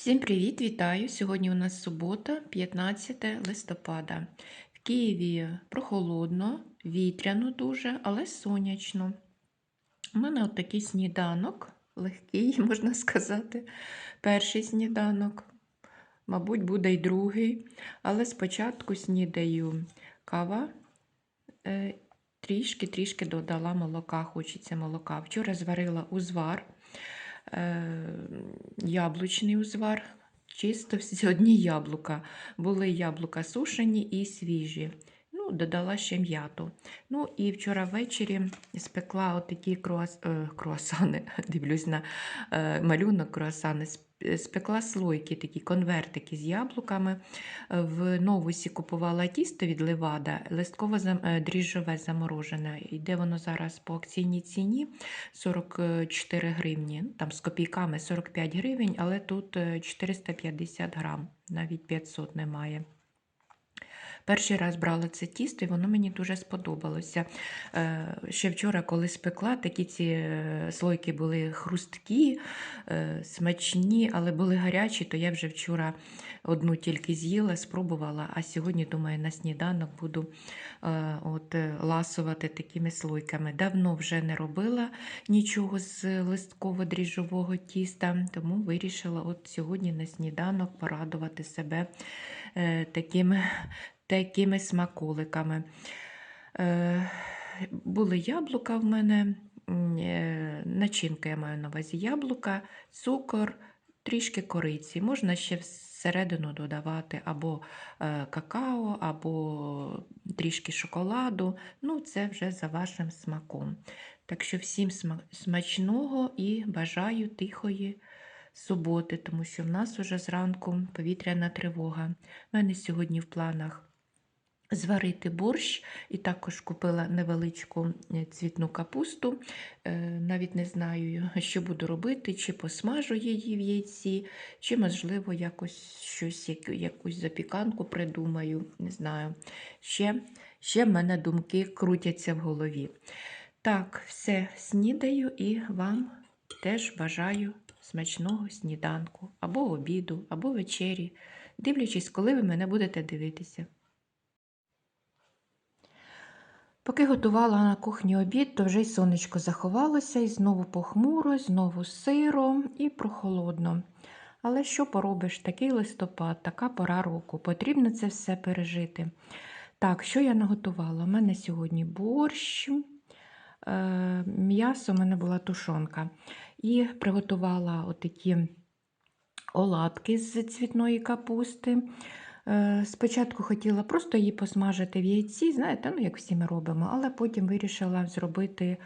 Всім привіт, вітаю! Сьогодні у нас субота, 15 листопада. В Києві прохолодно, вітряно дуже, але сонячно. У мене от такий сніданок, легкий, можна сказати. Перший сніданок, мабуть, буде й другий. Але спочатку снідаю кава. е, Трішки-трішки додала молока, хочеться молока. Вчора зварила узвар е, яблучний узвар, чисто всі одні яблука. Були яблука сушені і свіжі. Ну, Додала ще м'яту. Ну і вчора ввечері спекла отакі круас... е, круасани, дивлюсь на е, малюнок круасани. Сп- Спекла слойки, такі конвертики з яблуками. Е, В новусі купувала тісто від Левада, листково е, дріжджове заморожене. Іде воно зараз по акційній ціні 44 гривні, ну, там з копійками 45 гривень, але тут е, 450 грам, навіть 500 немає. Перший раз брала це тісто, і воно мені дуже сподобалося. Е, Ще вчора, коли спекла, такі ці е, слойки були хрусткі, е, смачні, але були гарячі, то я вже вчора одну тільки з'їла, спробувала, а сьогодні, думаю, на сніданок буду от, ласувати такими слойками. Давно вже не робила нічого з листково-дріжджового тіста, тому вирішила от сьогодні на сніданок порадувати себе е, такими, такими смаколиками. Е, були яблука в мене, е, начинка я маю на увазі яблука, цукор, трішки кориці. Можна ще всередину додавати або е, какао, або трішки шоколаду. Ну, це вже за вашим смаком. Так що всім смачного і бажаю тихої суботи, тому що в нас уже зранку повітряна тривога. У мене сьогодні в планах зварити борщ, і також купила невеличку е, цвітну капусту. Е, Навіть не знаю, що буду робити, чи посмажу її в яйці, чи, можливо, якось щось, якусь запіканку придумаю. Не знаю. Ще, ще в мене думки крутяться в голові. Так, все, снідаю і вам теж бажаю смачного сніданку, або обіду, або вечері, дивлячись, коли ви мене будете дивитися. Поки готувала на кухні обід, то вже й сонечко заховалося, і знову похмуро, знову сиро і прохолодно. Але що поробиш, такий листопад, така пора року, потрібно це все пережити. Так, що я наготувала? У мене сьогодні борщ, е, м'ясо, у мене була тушонка. І приготувала отакі оладки з цвітної капусти. Е, Спочатку хотіла просто її посмажити в яйці, знаєте, ну як всі ми робимо, але потім вирішила зробити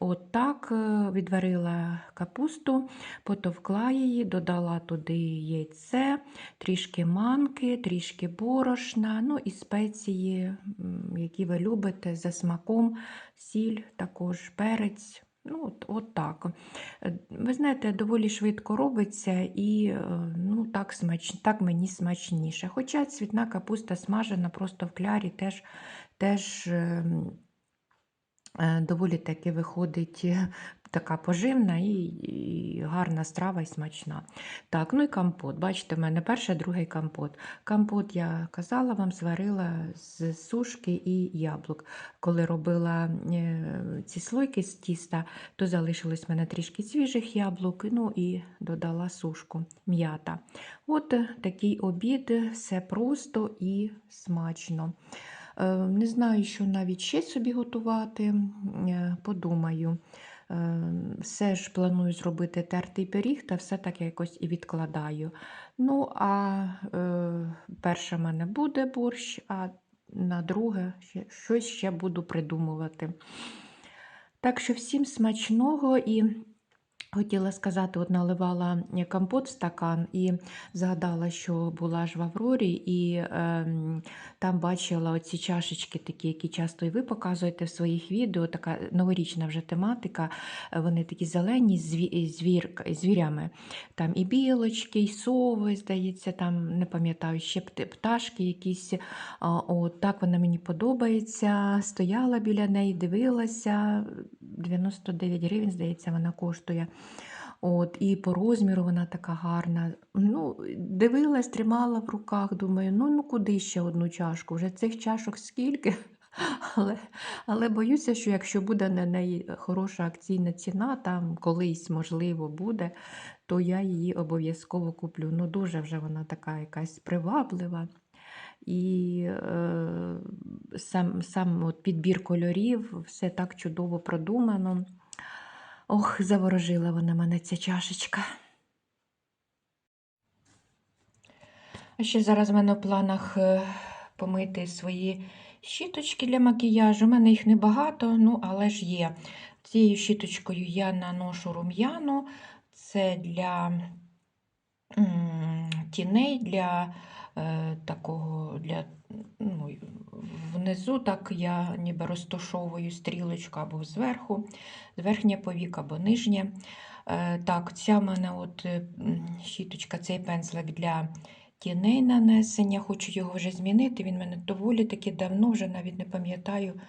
отак, е, відварила капусту, потовкла її, додала туди яйце, трішки манки, трішки борошна, ну і спеції, які ви любите, за смаком, сіль, також перець. Ну, от, от так. Е, Ви знаєте, доволі швидко робиться і е, ну, так, смач... так мені смачніше. Хоча цвітна капуста смажена просто в клярі теж, теж ем, е, доволі таки виходить така поживна і, і гарна страва і смачна. Так, ну і компот. Бачите, в мене перший, другий компот. Компот, я казала вам, зварила з сушки і яблук. Коли робила е, ці слойки з тіста, то залишилось в мене трішки свіжих яблук, ну і додала сушку м'ята. От такий обід, все просто і смачно. Е, Не знаю, що навіть ще собі готувати, е, подумаю. Е, Все ж планую зробити тертий пиріг, та все так якось і відкладаю. Ну, а е, перше в мене буде борщ, а на друге ще, щось ще буду придумувати. Так що всім смачного і хотіла сказати, от наливала компот в стакан і згадала, що була ж в Аврорі, і ем, там бачила оці чашечки, такі, які часто і ви показуєте в своїх відео, така новорічна вже тематика. е, Вони такі зелені з звір, звірями. Там і білочки, і сови, здається, там не пам'ятаю, ще пташки якісь. От так вона мені подобається. Стояла біля неї, дивилася. 99 гривень, здається, вона коштує. От, і по розміру вона така гарна. Ну, дивилась, тримала в руках, думаю, ну, ну куди ще одну чашку? Вже цих чашок скільки? Але, але боюся, що якщо буде на неї хороша акційна ціна, там колись, можливо, буде, то я її обов'язково куплю. Ну, дуже вже вона така якась приваблива. І е, сам, сам от підбір кольорів, все так чудово продумано. Ох, заворожила вона мене ця чашечка. А ще зараз в мене в планах е, помити свої щіточки для макіяжу. У мене їх небагато, ну, але ж є. Цією щіточкою я наношу рум'яну. Це для тіней, для такого, для, ну, внизу так я ніби розташовую стрілочку або зверху, верхнє повік або нижнє. Е, так, ця мене от е, щіточка, цей пензлик для тіней нанесення. Хочу його вже змінити. Він мене доволі таки давно, вже навіть не пам'ятаю.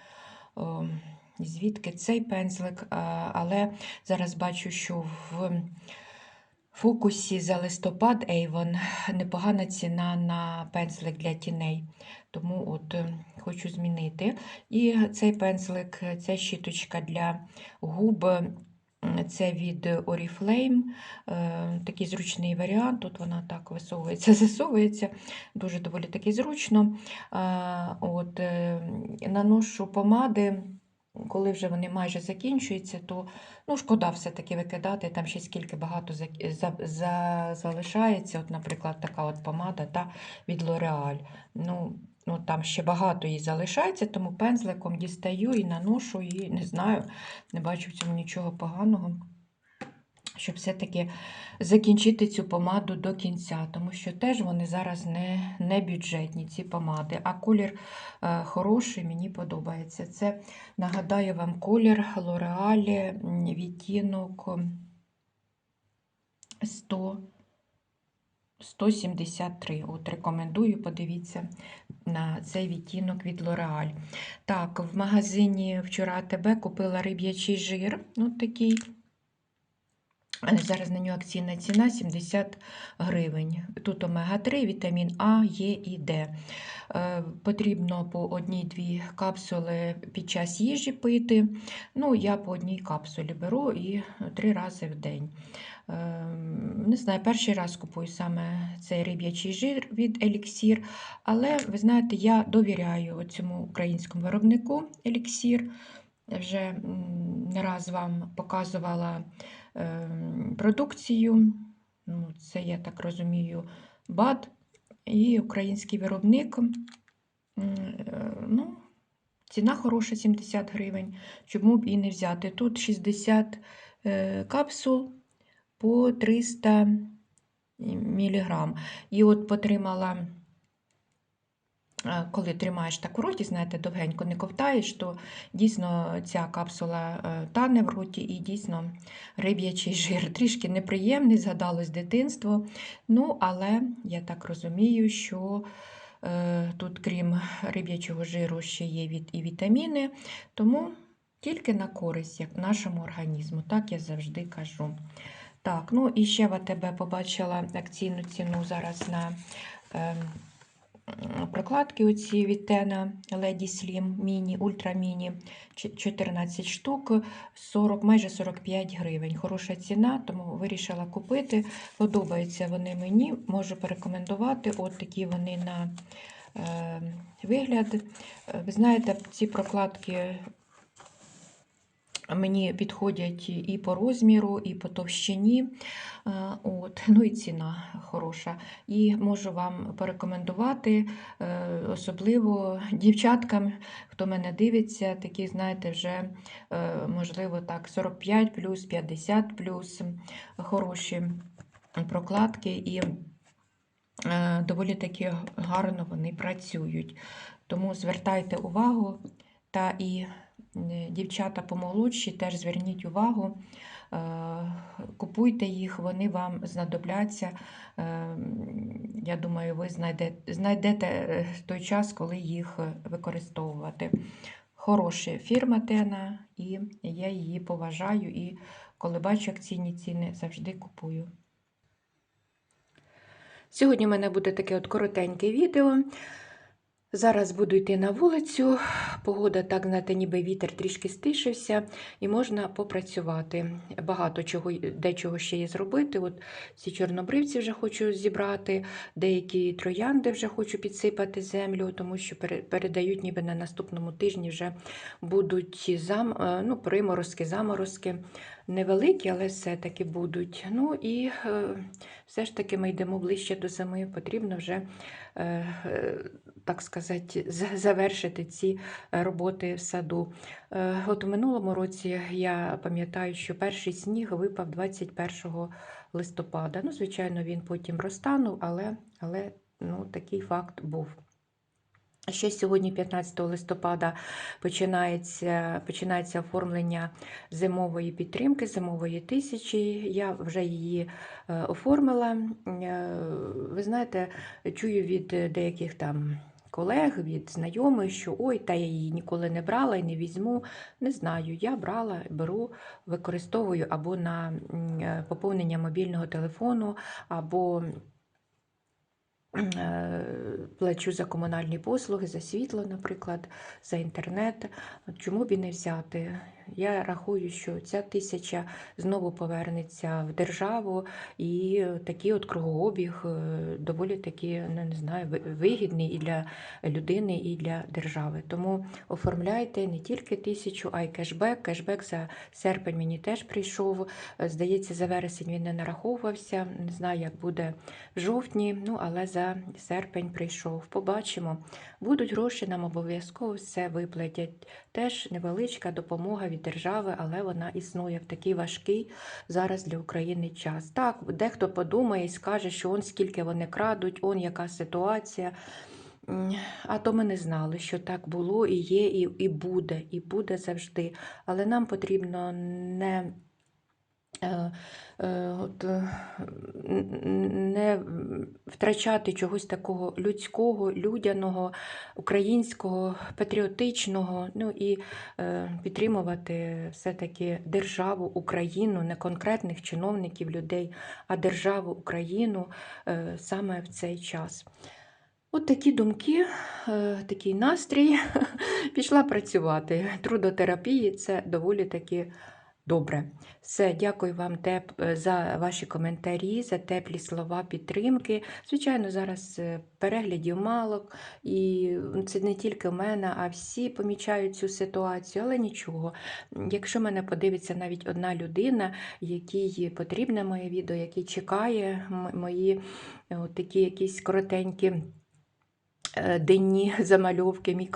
Звідки цей пензлик, але зараз бачу, що в фокусі за листопад Avon непогана ціна на пензлик для тіней. Тому от е, хочу змінити. І цей пензлик, ця щіточка для губ, це від Oriflame. Е, Такий зручний варіант. Тут вона так висовується, засовується, дуже доволі таки зручно. От, е, наношу помади. Коли вже вони майже закінчуються, то ну, шкода все-таки викидати, там ще скільки багато за, за, за, залишається. От, наприклад, така от помада та, від L'Oreal. Ну, ну, там ще багато її залишається, тому пензликом дістаю і наношу, і не знаю, не бачу в цьому нічого поганого. Щоб все-таки закінчити цю помаду до кінця, тому що теж вони зараз не, не бюджетні, ці помади. А колір е, хороший, мені подобається. Це, нагадаю вам, колір м, відтінок 100, 173. От рекомендую, подивіться на цей відтінок від L'Oreal. Так, в магазині вчора АТБ купила риб'ячий жир. От такий. Зараз на нього акційна ціна 70 гривень. Тут омега-3, вітамін А, Е і Д. Е, Потрібно по одній-дві капсули під час їжі пити. Ну, я по одній капсулі беру і три рази в день. Е, Не знаю, перший раз купую саме цей риб'ячий жир від Еліксір, але ви знаєте, я довіряю цьому українському виробнику Еліксір. Вже не раз вам показувала продукцію. Ну, Це, я так розумію, БАД і український виробник. Е, Ну, ціна хороша 70 гривень. Чому б і не взяти? Тут 60 е, капсул по 300 мг. І от потримала. Е, Коли тримаєш так в роті, знаєте, довгенько не ковтаєш, то дійсно ця капсула е, тане в роті і дійсно риб'ячий жир. Трішки неприємний, згадалось дитинство. Ну, але я так розумію, що е, тут, крім риб'ячого жиру, ще є і вітаміни, тому тільки на користь як нашому організму, так я завжди кажу. Так, ну і ще в АТБ побачила акційну ціну зараз на. Прокладки оці від Тена Lady Slim Mini, Ultra Mini 14 штук, 40, майже 45 гривень. Хороша ціна, тому вирішила купити. Подобаються вони мені, можу порекомендувати. От такі вони на е, вигляд. Е, Ви знаєте, ці прокладки мені підходять і по розміру, і по товщині. Е, От, ну і ціна хороша. І можу вам порекомендувати, е, особливо дівчаткам, хто мене дивиться, такі, знаєте, вже, е, можливо, так, 45 плюс, 50 плюс, хороші прокладки. І е, доволі таки гарно вони працюють. Тому звертайте увагу та і дівчата помолодші теж зверніть увагу. Е, Купуйте їх, вони вам знадобляться. Е, Я думаю, ви знайдете, знайдете е, той час, коли їх е, використовувати. Хороша фірма Тена, і я її поважаю і Коли бачу акційні ціни, завжди купую. Сьогодні в мене буде таке от коротеньке відео. Зараз буду йти на вулицю. Погода, так знаєте, ніби вітер трішки стишився, і можна попрацювати. Багато чого, дечого ще є зробити. От ці чорнобривці вже хочу зібрати, деякі троянди вже хочу підсипати землю, тому що пере- передають, ніби на наступному тижні вже будуть зам, е, ну, приморозки, заморозки. Невеликі, але все-таки будуть. Ну і е, все ж таки ми йдемо ближче до зими. Потрібно вже, е, е, так сказати, завершити ці роботи в саду. От у минулому році я пам'ятаю, що перший сніг випав 21 листопада. Ну, звичайно, він потім розтанув, але, але ну, такий факт був. Ще сьогодні, 15 листопада, починається, починається оформлення зимової підтримки, зимової тисячі. Я вже її е, оформила. Е, Ви знаєте, чую від деяких там колег, від знайомих, що ой, та я її ніколи не брала і не візьму. Не знаю, я брала, беру, використовую або на е, поповнення мобільного телефону, або плачу за комунальні послуги, за світло, наприклад, за інтернет. Чому б і не взяти? Я рахую, що ця тисяча знову повернеться в державу, і такий от кругообіг е, доволі таки, ну, не знаю, вигідний і для людини, і для держави. Тому оформляйте не тільки тисячу, а й кешбек. Кешбек за серпень мені теж прийшов. Е, Здається, за вересень він не нараховувався. Не знаю, як буде в жовтні, ну але за серпень прийшов. Побачимо. Будуть гроші, нам обов'язково все виплатять. Теж невеличка допомога від держави, але вона існує в такий важкий зараз для України час. Так, дехто подумає і скаже, що он скільки вони крадуть, он яка ситуація. А то ми не знали, що так було і є, і, і буде, і буде завжди. Але нам потрібно не е, от, е, н- н- не втрачати чогось такого людського, людяного, українського, патріотичного, ну і е, підтримувати все-таки державу Україну, не конкретних чиновників, людей, а державу Україну е, саме в цей час. От такі думки, е, такий настрій. Пішла працювати. Трудотерапії це доволі таки добре. Все, дякую вам теп е, за ваші коментарі, за теплі слова підтримки. Звичайно, зараз е, переглядів мало, і це не тільки в мене, а всі помічають цю ситуацію, але нічого. Якщо мене подивиться навіть одна людина, якій потрібне моє відео, який чекає мої е, от такі якісь коротенькі денні замальовки, мій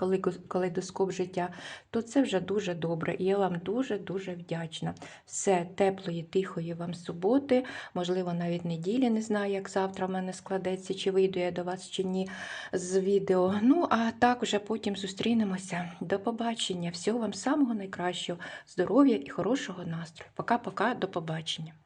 калейдоскоп життя, то це вже дуже добре. І я вам дуже-дуже вдячна. Все теплої, тихої вам суботи, можливо, навіть неділі, не знаю, як завтра в мене складеться, чи вийду я до вас чи ні з відео. Ну, а так вже потім зустрінемося. До побачення. Всього вам самого найкращого, здоров'я і хорошого настрою. Пока-пока, до побачення.